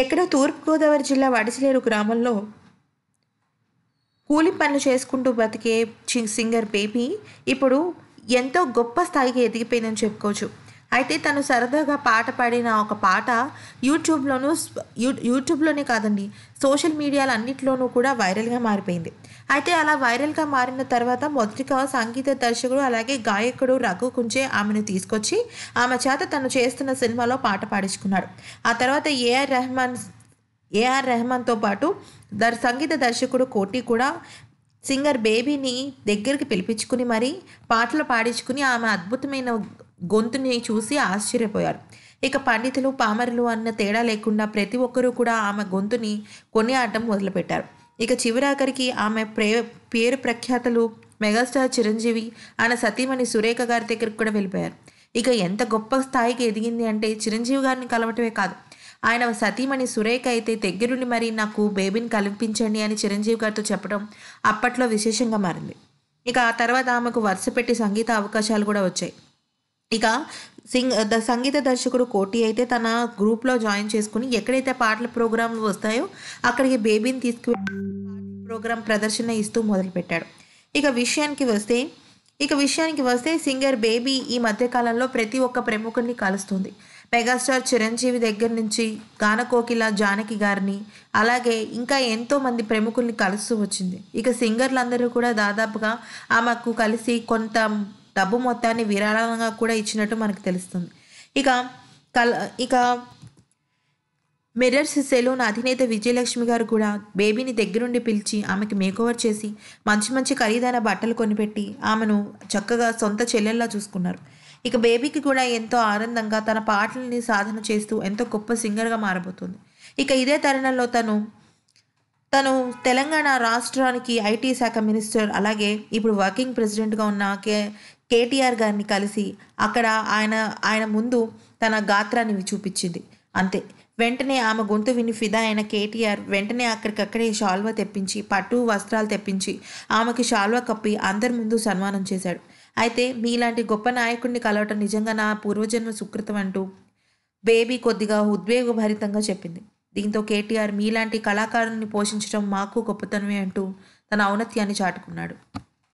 ఎక్కడో తూర్పుగోదావరి జిల్లా వడిసిలేరు గ్రామంలో కూలి పనులు చేసుకుంటూ బతికే సింగర్ బేబీ ఇప్పుడు ఎంతో గొప్ప స్థాయికి ఎదిగిపోయిందని చెప్పుకోవచ్చు. అయితే తను సరదాగా పాట పాడిన ఒక పాట యూట్యూబ్లోనూ యూ యూట్యూబ్లోనే కాదండి సోషల్ మీడియాలు అన్నింటిలోనూ కూడా వైరల్గా మారిపోయింది. అయితే అలా వైరల్గా మారిన తర్వాత మొదటిగా సంగీత దర్శకుడు అలాగే గాయకుడు రఘు కుంచే ఆమెను తీసుకొచ్చి ఆమె చేత తను చేస్తున్న సినిమాలో పాట పాడించుకున్నాడు. ఆ తర్వాత ఏఆర్ రెహమాన్ ఏఆర్ రెహమాన్తో పాటు దర్ సంగీత దర్శకుడు కోటి కూడా సింగర్ బేబీని దగ్గరికి పిలిపించుకుని మరీ పాటలు పాడించుకుని ఆమె అద్భుతమైన గొంతుని చూసి ఆశ్చర్యపోయారు. ఇక పండితులు పామరులు అన్న తేడా లేకుండా ప్రతి ఒక్కరూ కూడా ఆమె గొంతుని కొనియాడటం మొదలుపెట్టారు. ఇక చివరాఖరికి ఆమె ప్రే పేరు ప్రఖ్యాతలు మెగాస్టార్ చిరంజీవి ఆయన సతీమణి సురేఖ గారి దగ్గరికి కూడా వెళ్ళిపోయారు. ఇక ఎంత గొప్ప స్థాయికి ఎదిగింది అంటే చిరంజీవి గారిని కలవటమే కాదు. ఆయన సతీమణి సురేఖ అయితే దగ్గరుండి మరి నాకు బేబీని కల్పించండి అని చిరంజీవి గారితో చెప్పడం అప్పట్లో విశేషంగా మారింది. ఇక ఆ తర్వాత ఆమెకు వరుసపెట్టి సంగీత అవకాశాలు కూడా వచ్చాయి. ఇక సింగ్ ద సంగీత దర్శకుడు కోటి అయితే తన గ్రూప్లో జాయిన్ చేసుకుని ఎక్కడైతే పాటల ప్రోగ్రాంలు వస్తాయో అక్కడికి బేబీని తీసుకు ప్రోగ్రాం ప్రదర్శన ఇస్తూ మొదలుపెట్టాడు. ఇక విషయానికి వస్తే ఇక విషయానికి వస్తే సింగర్ బేబీ ఈ మధ్యకాలంలో ప్రతి ఒక్క ప్రముఖుడిని కలుస్తుంది. మెగాస్టార్ చిరంజీవి దగ్గర నుంచి గానకోకిల జానకి గారిని అలాగే ఇంకా ఎంతో మంది ప్రముఖుల్ని కలుస్తూ వచ్చింది. ఇక సింగర్లందరూ కూడా దాదాపుగా ఆమెకు కలిసి కొంత డబ్బు మొత్తాన్ని విరాళంగా కూడా ఇచ్చినట్టు మనకు తెలుస్తుంది. ఇక కల్ ఇక మిర్రర్స్ సెలూన్ అధినేత విజయలక్ష్మి గారు కూడా బేబీని దగ్గరుండి పిలిచి ఆమెకి మేకోవర్ చేసి మంచి మంచి ఖరీదైన బట్టలు కొనిపెట్టి ఆమెను చక్కగా సొంత చెల్లెల్లా చూసుకున్నారు. ఇక బేబీకి కూడా ఎంతో ఆనందంగా తన పాటలని సాధన చేస్తూ ఎంతో గొప్ప సింగర్గా మారబోతుంది. ఇక ఇదే తరుణంలో తను తను తెలంగాణ రాష్ట్రానికి ఐటీ శాఖ మినిస్టర్ అలాగే ఇప్పుడు వర్కింగ్ ప్రెసిడెంట్గా ఉన్న కే కేటీఆర్ గారిని కలిసి అక్కడ ఆయన ఆయన ముందు తన గాత్రాన్ని చూపించింది. అంతే. వెంటనే ఆమె గొంతు విని ఫిదా అయిన కేటీఆర్ వెంటనే అక్కడికక్కడే షాల్వా తెప్పించి పట్టు వస్త్రాలు తెప్పించి ఆమెకి షాల్వా కప్పి అందరి ముందు సన్మానం చేశాడు. అయితే మీలాంటి గొప్ప నాయకుడిని కలవటం నిజంగా నా పూర్వజన్మ సుకృతం అంటూ బేబీ కొద్దిగా ఉద్వేగభరితంగా చెప్పింది. దీంతో కేటీఆర్ మీలాంటి కళాకారుని పోషించడం మాకు గొప్పతనమే అంటూ తన ఔన్నత్యాన్ని చాటుకున్నాడు.